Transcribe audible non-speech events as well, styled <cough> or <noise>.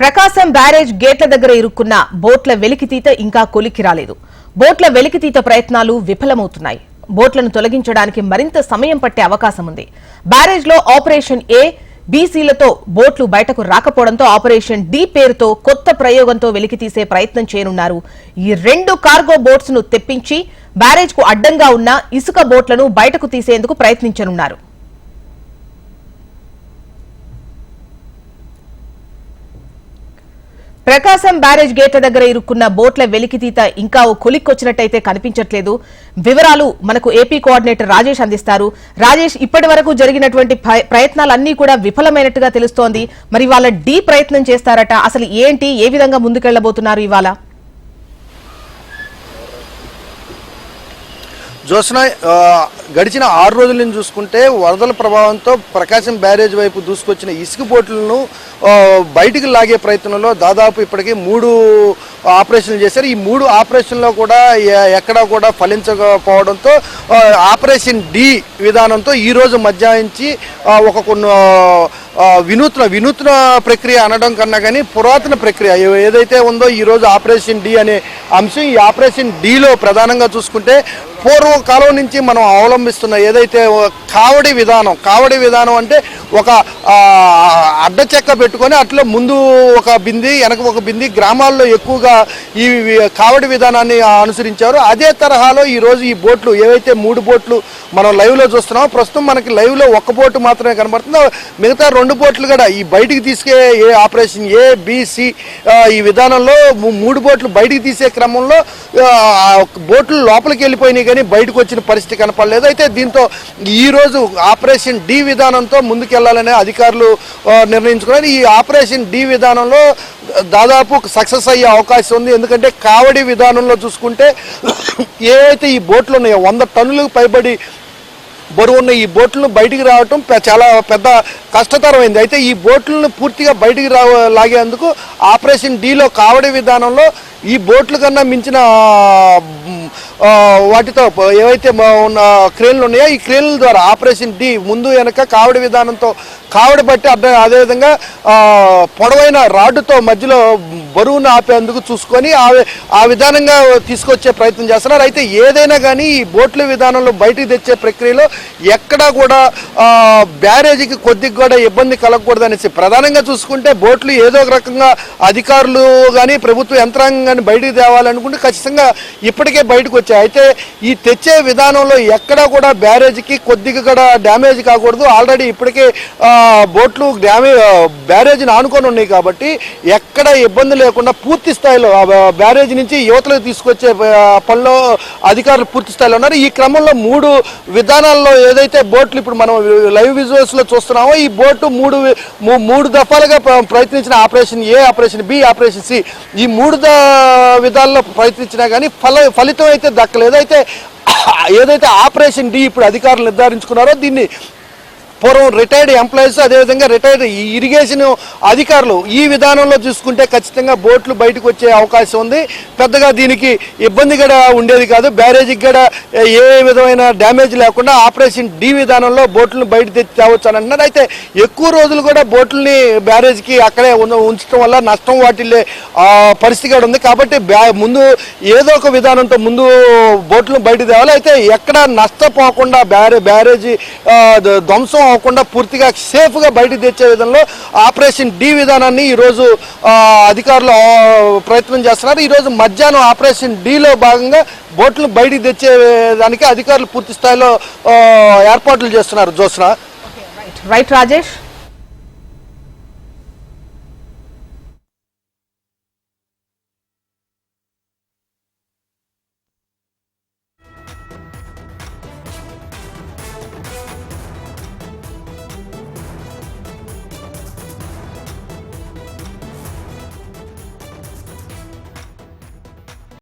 ప్రకాశం barrage గేట్ల దగ్గర ఇరుక్కున్న బోట్ల వెలికితీత ఇంకా కొలిక్కి రాలేదు. బోట్ల వెలికితీత ప్రయత్నాలు విఫలమవుతున్నాయి. బోట్లను తొలగించడానికి మరింత సమయం పట్టే అవకాశం ఉంది. బ్యారేజ్లో ఆపరేషన్ ఏ బీసీలతో బోట్లు బయటకు రాకపోవడంతో ఆపరేషన్ డి పేరుతో కొత్త ప్రయోగంతో వెలికితీసే ప్రయత్నం చేయనున్నారు. ఈ రెండు కార్గో బోట్స్ను తెప్పించి బ్యారేజ్కు అడ్డంగా ఉన్న ఇసుక బోట్లను బయటకు తీసేందుకు ప్రయత్నించనున్నారు. ప్రకాశం బ్యారేజ్ గేట్ల దగ్గర ఇరుక్కున్న బోట్ల వెలికితీత ఇంకా ఓ కొలిక్కొచ్చినట్టయితే కనిపించట్లేదు. వివరాలు మనకు ఏపీ కోఆర్డినేటర్ రాజేష్ అందిస్తారు. రాజేష్ ఇప్పటి వరకు జరిగినటువంటి ప్ర- ప్రయత్నాలన్నీ కూడా విఫలమైనట్టుగా తెలుస్తోంది. మరి వాళ్ళ డీ ప్రయత్నం చేస్తారట. అసలు ఏంటి? ఏ విధంగా ముందుకెళ్ళబోతున్నారు ఇవాళ? జోస్న గడిచిన ఆరు రోజుల నుంచి చూసుకుంటే వరదల ప్రభావంతో ప్రకాశం బ్యారేజ్ వైపు దూసుకొచ్చిన ఇసుక బోట్లను బయటికి లాగే ప్రయత్నంలో దాదాపు ఇప్పటికీ మూడు ఆపరేషన్లు చేశారు. ఈ మూడు ఆపరేషన్లో కూడా ఎక్కడా కూడా ఫలించకపోవడంతో ఆపరేషన్ డి విధానంతో ఈరోజు రోజు మధ్యాహ్నించి ఒక కొన్ని వినూత్న వినూత్న ప్రక్రియ అనడం కన్నా కానీ పురాతన ప్రక్రియ ఏదైతే ఉందో ఈ రోజు ఆపరేషన్ డి అనే అంశం ఈ ఆపరేషన్ డిలో ప్రధానంగా చూసుకుంటే పూర్వకాలం నుంచి మనం అవలంబిస్తున్న ఏదైతే కావడి విధానం కావడి విధానం అంటే ఒక అడ్డ చెక్క పెట్టుకొని అట్లా ముందు ఒక బింది వెనక ఒక బింది గ్రామాల్లో ఎక్కువగా ఈ కావడి విధానాన్ని అనుసరించారు. అదే తరహాలో ఈరోజు ఈ బోట్లు ఏవైతే మూడు బోట్లు మనం లైవ్లో చూస్తున్నామో ప్రస్తుతం మనకి లైవ్లో ఒక్క బోటు మాత్రమే కనబడుతుంది. మిగతా రెండు బోట్లు కూడా ఈ బయటికి తీసుకే ఏ ఆపరేషన్ ఏ బిసి ఈ విధానంలో మూడు బోట్లు బయటికి తీసే క్రమంలో బోట్లు లోపలికి వెళ్ళిపోయినాయి కానీ బయటకు వచ్చిన పరిస్థితి కనపడలేదు. అయితే దీంతో ఈ రోజు ఆపరేషన్ డి విధానంతో తీసుకెళ్ళాలని అధికారులు నిర్ణయించుకున్నారు. ఈ ఆపరేషన్ డి విధానంలో దాదాపు సక్సెస్ అయ్యే అవకాశం ఉంది. ఎందుకంటే కావడి విధానంలో చూసుకుంటే <coughs> ఏవైతే ఈ బోట్లు ఉన్నాయో వంద టన్నులకు పైబడి బరువు ఉన్న ఈ బోట్లను బయటికి రావటం చాలా పెద్ద కష్టతరమైంది. అయితే ఈ బోట్లను పూర్తిగా బయటికి రా లాగేందుకు ఆపరేషన్ డిలో కావడి విధానంలో ఈ బోట్ల కన్నా మించిన వాటితో ఏవైతే ఉన్న క్రేన్లు ఉన్నాయో ఈ క్రేన్ల ద్వారా ఆపరేషన్ డి ముందు వెనక కావడి విధానంతో కావడి పట్టి అర్థం అదేవిధంగా పొడవైన రాడ్డుతో మధ్యలో బరువును ఆపేందుకు చూసుకొని ఆ ఆ విధానంగా తీసుకొచ్చే ప్రయత్నం చేస్తున్నారు. అయితే ఏదైనా కానీ ఈ బోట్ల విధానంలో బయటికి తెచ్చే ప్రక్రియలో ఎక్కడా కూడా బ్యారేజీకి కొద్దిగా కూడా ఇబ్బంది కలగకూడదు అనేసి ప్రధానంగా చూసుకుంటే బోట్లు ఏదో ఒక రకంగా అధికారులు కానీ ప్రభుత్వ యంత్రాంగం కానీ బయటికి తేవాలనుకుంటే ఖచ్చితంగా ఇప్పటికే బయటకు వచ్చాయి. అయితే ఈ తెచ్చే విధానంలో ఎక్కడా కూడా బ్యారేజీకి కొద్దిగా కూడా డ్యామేజ్ కాకూడదు. ఆల్రెడీ ఇప్పటికే బోట్లు డ్యామే బ్యారేజీని ఆనుకొని ఉన్నాయి కాబట్టి ఎక్కడ ఇబ్బంది లేకుండా పూర్తి స్థాయిలో ఆ బ్యారేజ్ నుంచి యువతలకు తీసుకొచ్చే పనిలో అధికారులు పూర్తి స్థాయిలో ఉన్నారు. ఈ క్రమంలో మూడు విధానాల్లో ఏదైతే బోట్లు ఇప్పుడు మనం లైవ్ విజువల్స్లో చూస్తున్నామో ఈ బోటు మూడు మూ- మూడు దఫాలుగా ప్రయత్నించిన operation A operation B operation C ఈ మూడు ద విధాల్లో ప్రయత్నించినా కానీ ఫల ఫలితం అయితే దక్కలేదు. అయితే ఏదైతే ఆపరేషన్ డి ఇప్పుడు అధికారులు నిర్ధారించుకున్నారో దీన్ని పూర్వం రిటైర్డ్ ఎంప్లాయీస్ అదేవిధంగా రిటైర్డ్ ఇరిగేషన్ అధికారులు ఈ విధానంలో చూసుకుంటే ఖచ్చితంగా బోట్లు బయటకు వచ్చే అవకాశం ఉంది. పెద్దగా దీనికి ఇబ్బంది కూడా ఉండేది కాదు. బ్యారేజీకి కూడా ఏ విధమైన డ్యామేజ్ లేకుండా ఆపరేషన్ డి విధానంలో బోట్లను బయట తెచ్చి తేవచ్చు అని అంటున్నారు. అయితే ఎక్కువ రోజులు కూడా బోట్లని బ్యారేజ్కి అక్కడే ఉంచడం వల్ల నష్టం వాటిల్లే పరిస్థితి కూడా ఉంది. కాబట్టి బ్యా ముందు ఏదో ఒక విధానంతో ముందు బోట్లను బయట తేవాలి. అయితే ఎక్కడ నష్టపోకుండా బ్యారే బ్యారేజీ ధ్వంసం అవ్వకుండా పూర్తిగా సేఫ్గా బయటకు తెచ్చే విధంలో ఆపరేషన్ డి విధానాన్ని ఈరోజు అధికారులు ప్రయత్నం చేస్తున్నారు. ఈరోజు మధ్యాహ్నం ఆపరేషన్ డిలో భాగంగా బోట్లు బయటికి తెచ్చే దానికి అధికారులు పూర్తి స్థాయిలో ఏర్పాట్లు చేస్తున్నారు. జోస్నా రైట్ రాజేష్